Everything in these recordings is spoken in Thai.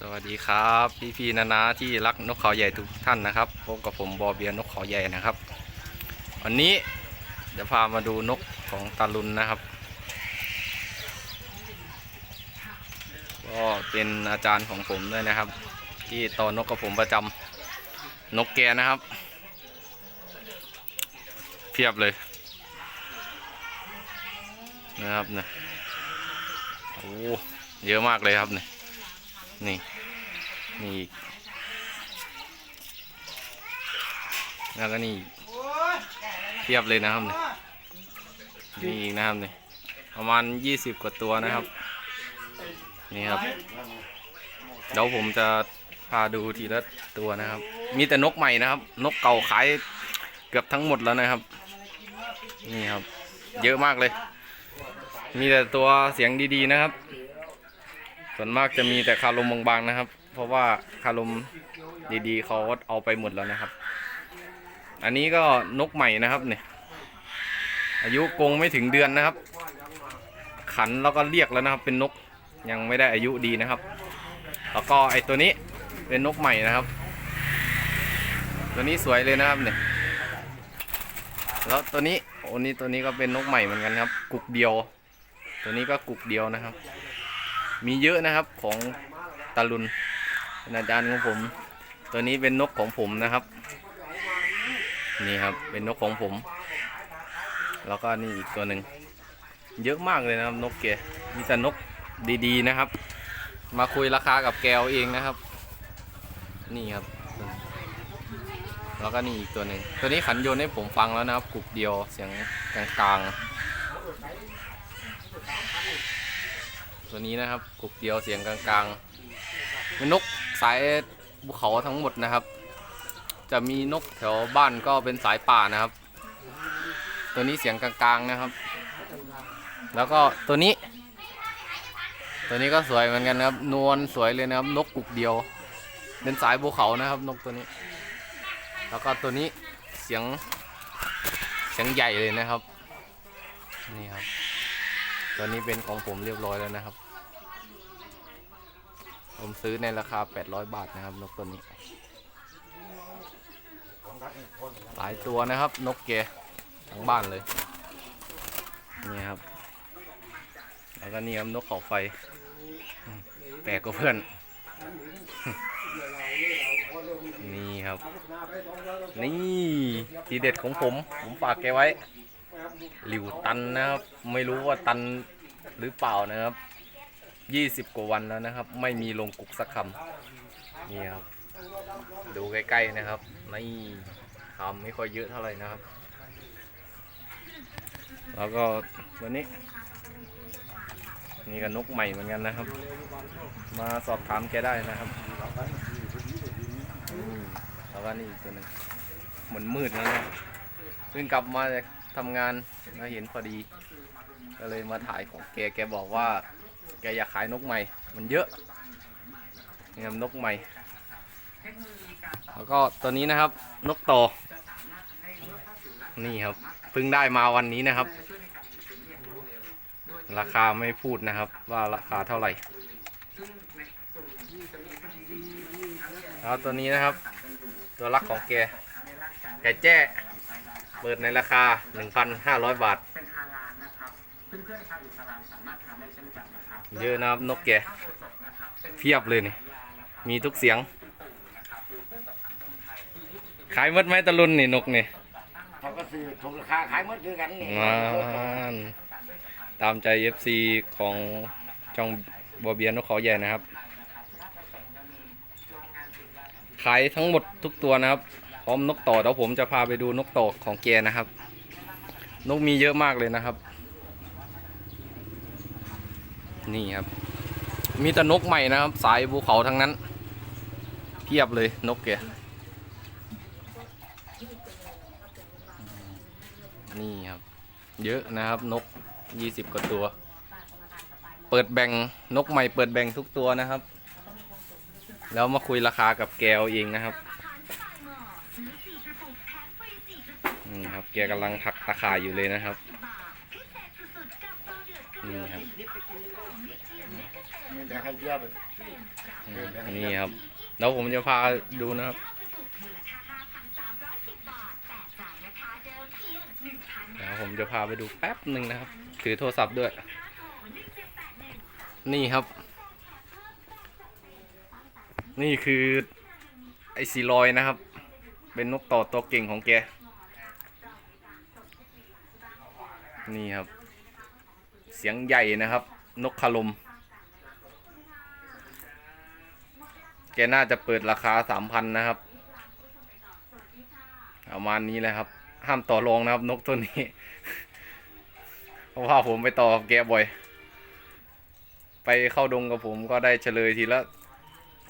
สวัสดีครับพี่พี่ๆนานาที่รักนกเขาใหญ่ทุกท่านนะครับพบกับผมบอเบียนกเขาใหญ่นะครับ วันนี้เดี๋ยวพามาดูนกของตาลุนนะครับ ก็เป็นอาจารย์ของผมด้วยนะครับ ที่ตอนนกกับผมประจำนกแกนะครับ เพียบเลยนะครับเนี่ยโอ้เยอะมากเลยครับเนี่ย นี่ นี่อีกแล้วก็นี่เทียบเลยนะครับเนี่ยนี่อีกนะครับเนี่ยประมาณยี่สิบกว่าตัวนะครับ นี่ครับเดี๋ยวผมจะพาดูทีละตัวนะครับ มีแต่นกใหม่นะครับ นกเก่าขายเกือบทั้งหมดแล้วนะครับ นี่ครับ เยอะมากเลย มีแต่ตัวเสียงดีๆนะครับ ส่วนมากจะมีแต่คารมบางๆนะครับ เพราะว่าคารมดีๆเขาเอาไปหมดแล้วนะครับ อันนี้ก็นกใหม่นะครับเนี่ยอายุกงไม่ถึงเดือนนะครับ ขันแล้วก็เรียกแล้วนะครับ เป็นนกยังไม่ได้อายุดีนะครับ แล้วก็ไอตัวนี้เป็นนกใหม่นะครับ ตัวนี้สวยเลยนะครับเนี่ยแล้วตัวนี้โอ้นี่ตัวนี้ก็เป็นนกใหม่เหมือนกันครับ กุกเดียว ตัวนี้ก็กุกเดียวนะครับ มีเยอะนะครับของตาลุนอาจารย์ของผม ตัวนี้เป็นนกของผมนะครับ นี่ครับเป็นนกของผม แล้วก็นี่อีกตัวหนึ่งเยอะมากเลยนะครับนกแกมีแต่นกดีๆนะครับ มาคุยราคากับแกวเองนะครับ นี่ครับ แล้วก็นี่อีกตัวหนึ่งตัวนี้ขันโยนให้ผมฟังแล้วนะครับกรุบเดียวเสียงกลางๆ ตัวนี้นะครับกรุบเดียวเสียงกลางๆเป็นนกสายภูเขาทั้งหมดนะครับ จะมีนกแถวบ้านก็เป็นสายป่านะครับ ตัวนี้เสียงกลางๆนะครับ แล้วก็ตัวนี้ ตัวนี้ก็สวยเหมือนกันนะครับ นวลสวยเลยนะครับ นกกุกเดียว เป็นสายภูเขานะครับ นกตัวนี้ แล้วก็ตัวนี้เสียงเสียงใหญ่เลยนะครับนี่ครับตัวนี้เป็นของผมเรียบร้อยแล้วนะครับ ผมซื้อในราคา 800 บาทนะครับ นกตัวนี้ หลายตัวนะครับ นกแกทั้งบ้านเลย นี่ครับ แล้วก็นี่ครับนกเขาไฟ แปลกกว่าเพื่อน นี่ครับ นี่ทีเด็ดของผม ผมฝากแกไว้หลิวตันนะครับ ไม่รู้ว่าตันหรือเปล่านะครับ ยี่สิบกว่าวันแล้วนะครับ ไม่มีลงกุกสักคำนี่ครับ ดูใกล้ๆนะครับนี่คำไม่ค่อยเยอะเท่าไหร่นะครับ แล้วก็ตัวนี้ นี่ก็นกใหม่เหมือนกันนะครับ มาสอบถามแกได้นะครับแล้วก็นี่อีกตัวหนึงเหมือนมืดแล้วนะเพิ่งกลับมาจากทำงานมาเห็นพอดี ก็เลยมาถ่ายของแกแกบอกว่า แกอยากขายนกใหม่ มันเยอะนี่ครับนกใหม่ แล้วก็ตัวนี้นะครับ นกโต นี่ครับเพิ่งได้มาวันนี้นะครับ ราคาไม่พูดนะครับ ว่าราคาเท่าไหร่ แล้วตัวนี้นะครับ ตัวรักของแกไก่แจ้เปิดในราคา 1,500 บาทเยอะนะครับนกแกเพียบเลยนี่ มีทุกเสียง ขายหมดไหมตะลุนนี่นกนี่เขาก็ซื้อถูกราคาขายหมดด้วยกันนี่งานตามใจ FC ของจองบัวเบียนนกเขาใหญ่นะครับ ขายทั้งหมดทุกตัวนะครับ พร้อมนกต่อเดี๋ยวผมจะพาไปดูนกต่อของแกนะครับ นกมีเยอะมากเลยนะครับ นี่ครับ มีแต่นกใหม่นะครับ สายภูเขาทั้งนั้น เพียบเลยนกแกนี่ครับ เยอะนะครับนกยี่สิบกว่าตัว เปิดแบ่งนกใหม่เปิดแบ่งทุกตัวนะครับ แล้วมาคุยราคากับแกวเองนะครับนี่ครับแกกำลังถักตะข่ายอยู่เลยนะครับ นี่ครับ นเดี๋ยวให้เบี้ยไปนี่ครับแล้วผมจะพาดูนะครับ เดี๋ยวผมจะพาไปดูแป๊บหนึ่งนะครับ ถือโทรศัพท์ด้วย นี่ครับ นี่คือ ไอซีลอยนะครับ เป็นนกต่อตัวเก่งของแก นี่ครับ เสียงใหญ่นะครับ นกคาลม แกน่าจะเปิดราคาสามพันนะครับประมาณนี้แหละครับ ห้ามต่อรองนะครับ นกตัวนี้ เพราะว่าผมไปต่อแกบ่อย ไปเข้าดงกับผมก็ได้เฉลยทีละ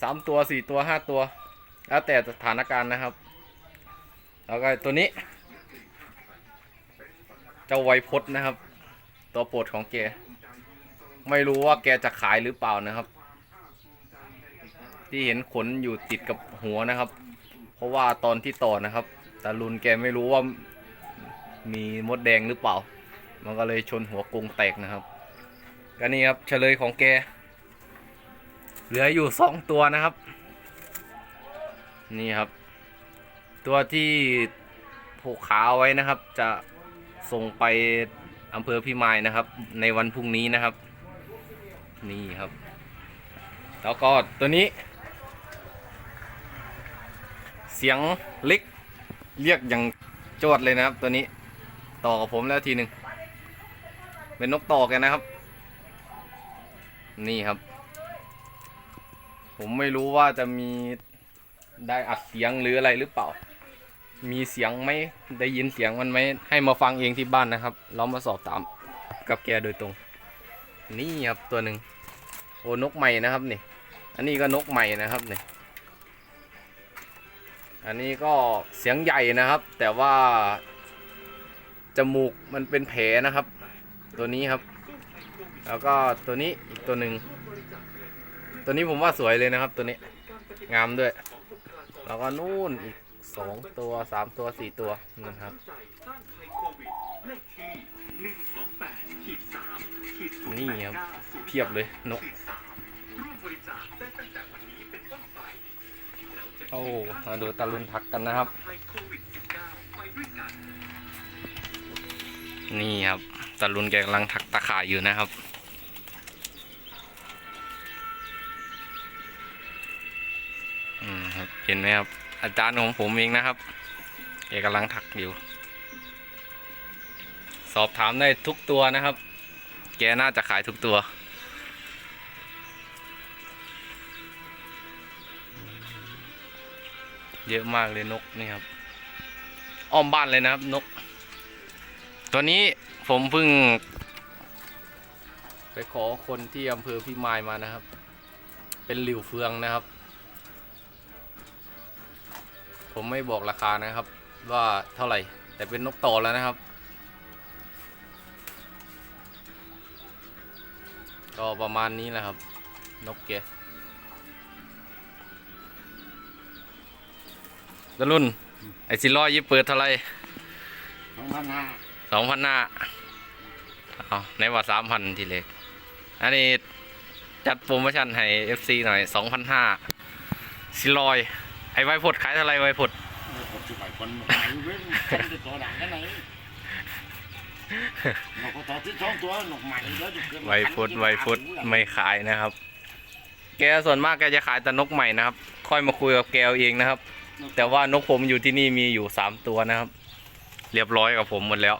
สามตัวสี่ตัวห้าตัว แล้วแต่สถานการณ์นะครับ แล้วก็ตัวนี้ เจ้าไวพจน์นะครับ ตัวโปรดของแก ไม่รู้ว่าแกจะขายหรือเปล่านะครับ ที่เห็นขนอยู่ติดกับหัวนะครับ เพราะว่าตอนที่ต่อนะครับตาลุนแกไม่รู้ว่ามีมดแดงหรือเปล่า มันก็เลยชนหัวกรงแตกนะครับก็นี่ครับเฉลยของแก เหลืออยู่สองตัวนะครับ นี่ครับ ตัวที่ผูกขาเอาไว้นะครับ จะส่งไปอำเภอพิมายนะครับ ในวันพรุ่งนี้นะครับ นี่ครับ แล้วก็ตัวนี้ เสียงเล็กเรียกอย่างโจดเลยนะครับ ตัวนี้ต่อกับผมแล้วทีหนึ่งเป็นนกต่อกันนะครับ นี่ครับ ผมไม่รู้ว่าจะมีได้อัดเสียงหรืออะไรหรือเปล่า มีเสียงไหมได้ยินเสียงมันไหมให้มาฟังเองที่บ้านนะครับ เรามาสอบถามกับแกโดยตรง นี่ครับตัวหนึ่งโอ้นกใหม่นะครับนี่ อันนี้ก็นกใหม่นะครับนี่ อันนี้ก็เสียงใหญ่นะครับ แต่ว่า จมูกมันเป็นแผลนะครับ ตัวนี้ครับ แล้วก็ตัวนี้อีกตัวหนึ่งตัวนี้ผมว่าสวยเลยนะครับ ตัวนี้งามด้วย แล้วก็นู่นอีกสองตัวสามตัวสี่ตัวนะครับนี่ครับเพียบเลยนก โอ้มาดูตะลุนทักกันนะครับ นี่ครับตะลุนแกกำลังถักตะข่ายอยู่นะครับอืมครับเห็นไหมครับ อาจารย์ของผมเองนะครับแกกำลังถักอยู่ สอบถามได้ทุกตัวนะครับ แกน่าจะขายทุกตัว เยอะมากเลยนกนี่ครับ อ้อมบ้านเลยนะครับนก ตัวนี้ผมเพิ่ง ไปขอคนที่อำเภอพิมายมานะครับ เป็นหลิวเฟืองนะครับ ผมไม่บอกราคานะครับ ว่าเท่าไหร่ แต่เป็นนกต่อแล้วนะครับ ก็ประมาณนี้แหละครับ นกเก ตะรุ่น ไอซิลอยยี่เปิดเท่าไหร่สองพันห้าสองพันห้าเอาในว่าสามพันทีเล็ก อันนี้จัดโปรโมชั่นให้ FC หน่อยสองพันห้าซิลอย ไอไวพดขายเท่าไหรไวพดผมจะไปคนไหนเว้ยคนจะตัวดังกันไหนนกตัวที่สองตัวหนกใหม่แล้วจะเกิดไวพดไวพดไม่ขายนะครับ แกส่วนมากแกจะขายแต่นกใหม่นะครับ ค่อยมาคุยกับแกเอาเองนะครับ แต่ว่านกผมอยู่ที่นี่มีอยู่สามตัวนะครับ เรียบร้อยกับผมหมดแล้ว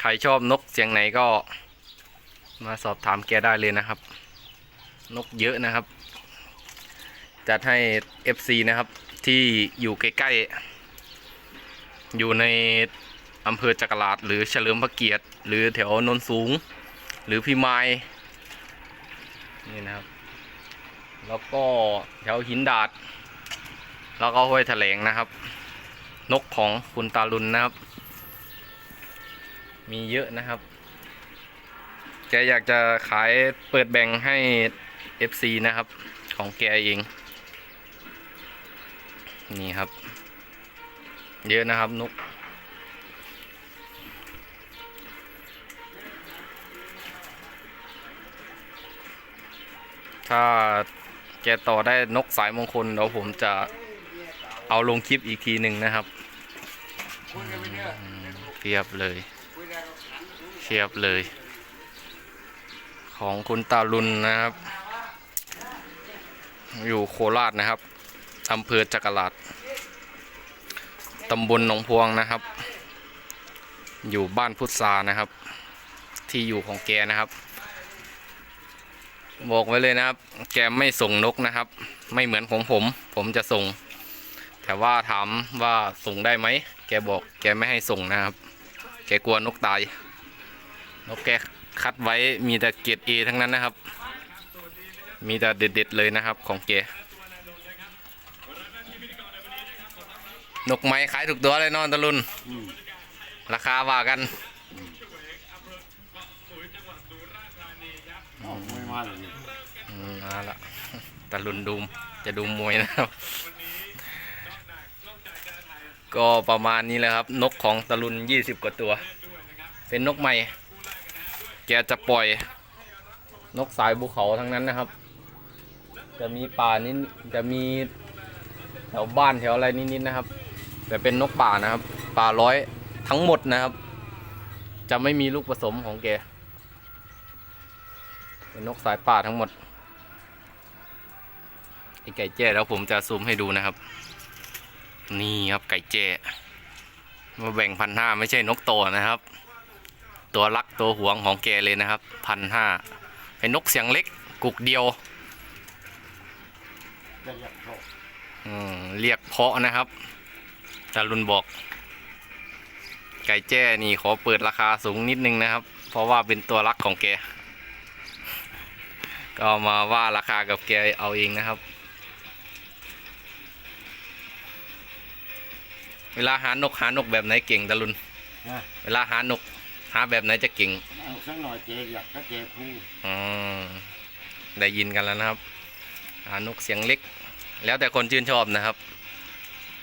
ใครชอบนกเสียงไหนก็ มาสอบถามแกได้เลยนะครับ นกเยอะนะครับ จัดให้ FC นะครับ ที่อยู่ใกล้ๆ อยู่ในอำเภอจักราดหรือเฉลิมพระเกียรติ หรือแถวนนสูง หรือพิมายนี่นะครับ แล้วก็แถวหินดาด แล้วก็ห้วยแถลงนะครับ นกของคุณตาลุนนะครับ มีเยอะนะครับ แกอยากจะขายเปิดแบ่งให้ FC นะครับ ของแกเอง นี่ครับ เยอะนะครับนกถ้า แกต่อได้นกสายมงคลเดี๋ยวผมจะเอาลงคลิปอีกทีหนึ่งนะครับคุยกันไปรียเทียบเลยเทียบเลย ของคุณตาลุนนะครับ อยู่โคราชนะครับอำเภอจักราดตำบลหนองพวงนะครับ อยู่บ้านพุทธานะครับ ที่อยู่ของแกนะครับ บอกไว้เลยนะครับ แกไม่ส่งนกนะครับ ไม่เหมือนของผม ผมจะส่ง แต่ว่าถามว่าส่งได้ไหม แกบอกแกไม่ให้ส่งนะครับ แกกลัวนกตาย นกแกคัดไว้มีแต่เกียรดเอทั้งนั้นนะครับ มีแต่เด็ดๆเลยนะครับของแกนกไม้ขายถูกตัวเลยนอนตะลุน ราคาว่ากันอ๋อไม่มาเลย มาละตะลุนดูมจะดูมวยนะครับ ก็ประมาณนี้แหละครับ นกของตะลุนยี่สิบกว่าตัว เป็นนกใหม่ แกจะปล่อย นกสายภูเขาทั้งนั้นนะครับ จะมีป่านิดจะมีแถวบ้านแถวอะไรนิดๆนะครับ แต่เป็นนกป่านะครับ ป่าร้อยทั้งหมดนะครับ จะไม่มีลูกผสมของแกเป็นนกสายป่าทั้งหมด ไอไก่แจ้แล้วผมจะซูมให้ดูนะครับ นี่ครับไก่แจ้มาแบ่งพันห้าไม่ใช่นกโตนะครับ ตัวรักตัวหวงของแกเลยนะครับพันห้าเป็นนกเสียงเล็กกุกเดียวอืมเรียกเพาะนะครับจารุนบอก ไก่แจ้นี่ขอเปิดราคาสูงนิดนึงนะครับ เพราะว่าเป็นตัวรักของแก ก็มาว่าราคากับแกเอาเองนะครับ เวลาหานกหานกแบบไหนเก่งตะลุน นะเวลาหานกหาแบบไหนจะเก่งเอาสักหน่อยเจอยากถ้าเจคู่อืมได้ยินกันแล้วนะครับ หานกเสียงเล็ก แล้วแต่คนชื่นชอบนะครับ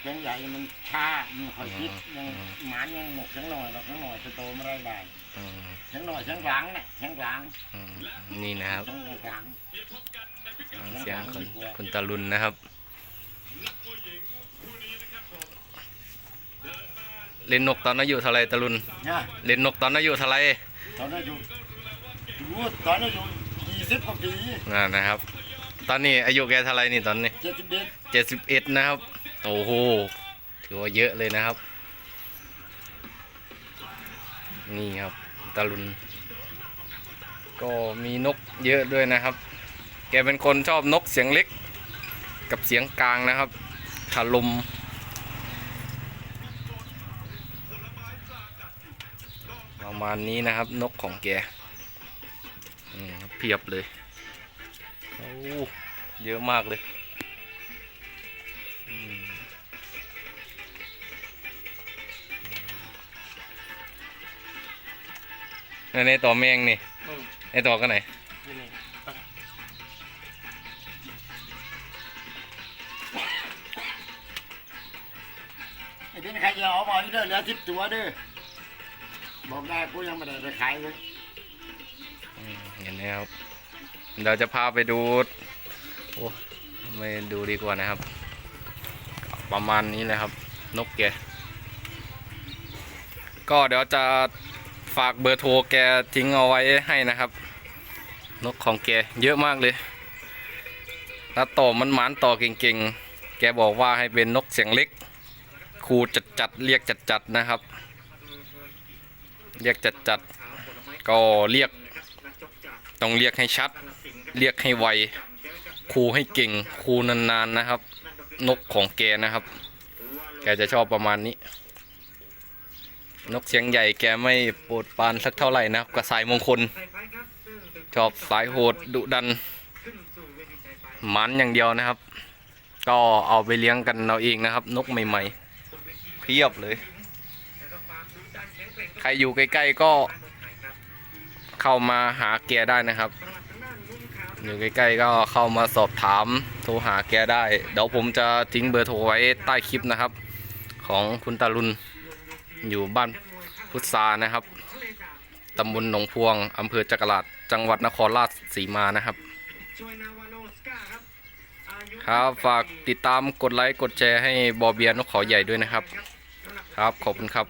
เสียงใหญ่มันช้ามันคอยคิดยังหมานยังหมกเสียงหน่อยหรอกเสียงหน่อยจะโตไม่ได้ได้อืมเสียงหน่อยเสียงกลางเนี่ยเสียงกลางอืมนี่นะครับเสียงกลางฟัง เสียงคุณคุณตาลุนนะครับ เล่นนกตอนอายุเท่าไรตาลุนนะเล่นนกตอนอายุเท่าไรตอนนั้นอยู่รู้ตอนนั้นอยู่ยี่สิบกว่าปีน่านะครับ ตอนนี้อายุแกเท่าไรนี่ตอนนี้เจ็ดสิบเอ็ดเจ็ดสิบเอ็ดนะครับโอ้โหถือว่าเยอะเลยนะครับ นี่ครับตาลุน ก็มีนกเยอะด้วยนะครับ แกเป็นคนชอบนกเสียงเล็ก กับเสียงกลางนะครับคาลมประ มาณนี้นะครับ นกของแกอืมเพียบเลยโอ้เยอะมากเลยอืมในในต่อแมงนี่ในต่อกันไหนไอ้เป็นใครจะเอามาอยู่เด้อเหลือสิบตัวเด้อ บอกได้กูยังไม่ได้ไปขายเลยเห็นไหมครับ เราจะพาไปดู โอ้ไม่ดูดีกว่านะครับ ประมาณนี้เลยครับ นกแก ก็เดี๋ยวจะฝากเบอร์โทรแกทิ้งเอาไว้ให้นะครับ นกของแกเยอะมากเลยแล้วต่อมันหมานต่อเก่งๆ แกบอกว่าให้เป็นนกเสียงเล็กครูจัดจัดๆเรียกจัดจัดๆนะครับ เรียกจัดจัดก็เรียกต้องเรียกให้ชัด เรียกให้ไวครูให้เก่งครูนานๆนะครับ นกของแกนะครับ แกจะชอบประมาณนี้ นกเสียงใหญ่แกไม่โปรดปานสักเท่าไหร่นะครับกับสายมงคล ชอบสายโหดดุดันมันอย่างเดียวนะครับ ก็เอาไปเลี้ยงกันเราเองนะครับ นกใหม่ๆเพียบเลย ใครอยู่ใกล้ๆก็เข้ามาหาแกได้นะครับ อยู่ใกล้ๆก็เข้ามาสอบถามโทรหาแกได้ เดี๋ยวผมจะทิ้งเบอร์โทรไว้ใต้คลิปนะครับ ของคุณตาลุนอยู่บ้านพุทธานะครับตำบลหนองพวงอำเภอจักราดจังหวัดนครราชสีมานะครับ ครับฝากติดตามกดไลค์กดแชร์ให้บอเบียนกเขาใหญ่ด้วยนะครับ ครับขอบคุณครับ